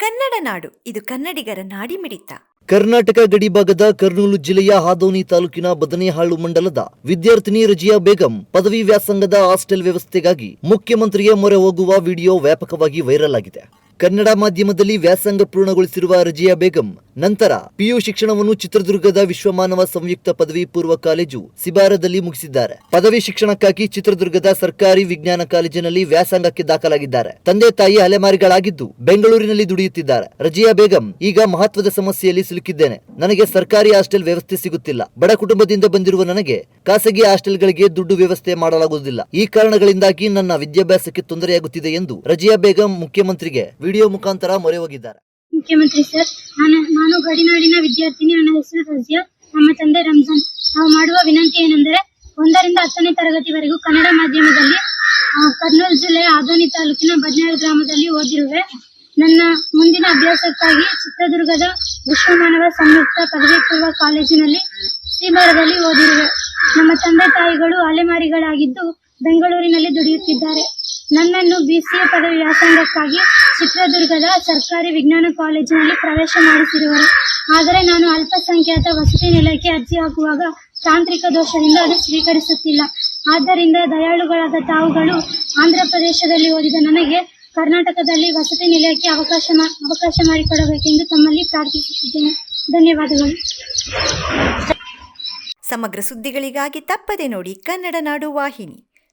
ಕನ್ನಡ ನಾಡು, ಇದು ಕನ್ನಡಿಗರ ನಾಡಿಮಿಡಿತ. ಕರ್ನಾಟಕ ಗಡಿಭಾಗದ ಕರ್ನೂಲು ಜಿಲ್ಲೆಯ ಹಾದೋನಿ ತಾಲೂಕಿನ ಬದನೆಹಾಳು ಮಂಡಲದ ವಿದ್ಯಾರ್ಥಿನಿ ರಜಿಯಾ ಬೇಗಂ ಪದವಿ ವ್ಯಾಸಂಗದ ಹಾಸ್ಟೆಲ್ ವ್ಯವಸ್ಥೆಗಾಗಿ ಮುಖ್ಯಮಂತ್ರಿಯ ಮೊರೆ ಹೋಗುವ ವಿಡಿಯೋ ವ್ಯಾಪಕವಾಗಿ ವೈರಲ್ ಆಗಿದೆ. ಕನ್ನಡ ಮಾಧ್ಯಮದಲ್ಲಿ ವ್ಯಾಸಂಗ ಪೂರ್ಣಗೊಳಿಸಿರುವ ರಜಿಯಾ ಬೇಗಂ ನಂತರ ಪಿಯು ಶಿಕ್ಷಣವನ್ನು ಚಿತ್ರದುರ್ಗದ ವಿಶ್ವಮಾನವ ಸಂಯುಕ್ತ ಪದವಿ ಪೂರ್ವ ಕಾಲೇಜು ಸಿಬಾರದಲ್ಲಿ ಮುಗಿಸಿದ್ದಾರೆ. ಪದವಿ ಶಿಕ್ಷಣಕ್ಕಾಗಿ ಚಿತ್ರದುರ್ಗದ ಸರ್ಕಾರಿ ವಿಜ್ಞಾನ ಕಾಲೇಜಿನಲ್ಲಿ ವ್ಯಾಸಂಗಕ್ಕೆ ದಾಖಲಾಗಿದ್ದಾರೆ. ತಂದೆ ತಾಯಿ ಅಲೆಮಾರಿಗಳಾಗಿದ್ದು ಬೆಂಗಳೂರಿನಲ್ಲಿ ದುಡಿಯುತ್ತಿದ್ದಾರೆ. ರಜಿಯಾ ಬೇಗಂ, ಈಗ ಮಹತ್ವದ ಸಮಸ್ಯೆಯಲ್ಲಿ ಸಿಲುಕಿದ್ದೇನೆ. ನನಗೆ ಸರ್ಕಾರಿ ಹಾಸ್ಟೆಲ್ ವ್ಯವಸ್ಥೆ ಸಿಗುತ್ತಿಲ್ಲ. ಬಡ ಕುಟುಂಬದಿಂದ ಬಂದಿರುವ ನನಗೆ ಖಾಸಗಿ ಹಾಸ್ಟೆಲ್ಗಳಿಗೆ ದುಡ್ಡು ವ್ಯವಸ್ಥೆ ಮಾಡಲಾಗುವುದಿಲ್ಲ. ಈ ಕಾರಣಗಳಿಂದಾಗಿ ನನ್ನ ವಿದ್ಯಾಭ್ಯಾಸಕ್ಕೆ ತೊಂದರೆಯಾಗುತ್ತಿದೆ ಎಂದು ರಜಿಯಾ ಬೇಗಂ ಮುಖ್ಯಮಂತ್ರಿಗೆ ವಿಡಿಯೋ ಮುಖಾಂತರ ಮೊರೆ ಹೋಗಿದ್ದಾರೆ. ಮುಖ್ಯಮಂತ್ರಿ ಸರ್, ನಾನು ನಾನು ಗಡಿನಾಡಿನ ವಿದ್ಯಾರ್ಥಿನಿ, ನನ್ನ ಹೆಸರು ರಜಿಯಾ. ನಮ್ಮ ತಂದೆ ರಂಜಾನ್. ನಾವು ಮಾಡುವ ವಿನಂತಿ ಏನೆಂದರೆ, ಒಂದರಿಂದ ಹತ್ತನೇ ತರಗತಿವರೆಗೂ ಕನ್ನಡ ಮಾಧ್ಯಮದಲ್ಲಿ ಕರ್ನೂಲ್ ಜಿಲ್ಲೆಯ ಆದೋನಿ ತಾಲೂಕಿನ ಬದ್ನಾಳ್ ಗ್ರಾಮದಲ್ಲಿ ಓದಿರುವೆ. ನನ್ನ ಮುಂದಿನ ಅಭ್ಯಾಸಕ್ಕಾಗಿ ಚಿತ್ರದುರ್ಗದ ವಿಶ್ವಮಾನವ ಸಂಯುಕ್ತ ಪದವಿ ಪೂರ್ವ ಕಾಲೇಜಿನಲ್ಲಿ ಶ್ರೀಮರದಲ್ಲಿ ಓದಿರುವೆ. ನಮ್ಮ ತಂದೆ ತಾಯಿಗಳು ಅಲೆಮಾರಿಗಳಾಗಿದ್ದು ಬೆಂಗಳೂರಿನಲ್ಲಿ ದುಡಿಯುತ್ತಿದ್ದಾರೆ. ನನ್ನನ್ನು ಬಿಸಿಎ ಪದವಿ ವ್ಯಾಸಂಗಕ್ಕಾಗಿ ಚಿತ್ರದುರ್ಗದ ಸರ್ಕಾರಿ ವಿಜ್ಞಾನ ಕಾಲೇಜಿನಲ್ಲಿ ಪ್ರವೇಶ ಮಾಡಿಸಿರುವರು. ಆದರೆ ನಾನು ಅಲ್ಪಸಂಖ್ಯಾತ ವಸತಿ ನಿಲಯಕ್ಕೆ ಅರ್ಜಿ ಹಾಕುವಾಗ ತಾಂತ್ರಿಕ ದೋಷದಿಂದ ಅದು ಸ್ವೀಕರಿಸುತ್ತಿಲ್ಲ. ಆದ್ದರಿಂದ ದಯಾಳುಗಳಾದ ತಾವುಗಳು ಆಂಧ್ರ ಪ್ರದೇಶದಲ್ಲಿ ಓದಿದ ನನಗೆ ಕರ್ನಾಟಕದಲ್ಲಿ ವಸತಿ ನಿಲಯಕ್ಕೆ ಅವಕಾಶ ಅವಕಾಶ ಮಾಡಿಕೊಡಬೇಕೆಂದು ತಮ್ಮಲ್ಲಿ ಪ್ರಾರ್ಥಿಸುತ್ತಿದ್ದೇನೆ. ಧನ್ಯವಾದಗಳು. ಸಮಗ್ರ ಸುದ್ದಿಗಳಿಗಾಗಿ ತಪ್ಪದೆ ನೋಡಿ ಕನ್ನಡ ನಾಡು ವಾಹಿನಿ.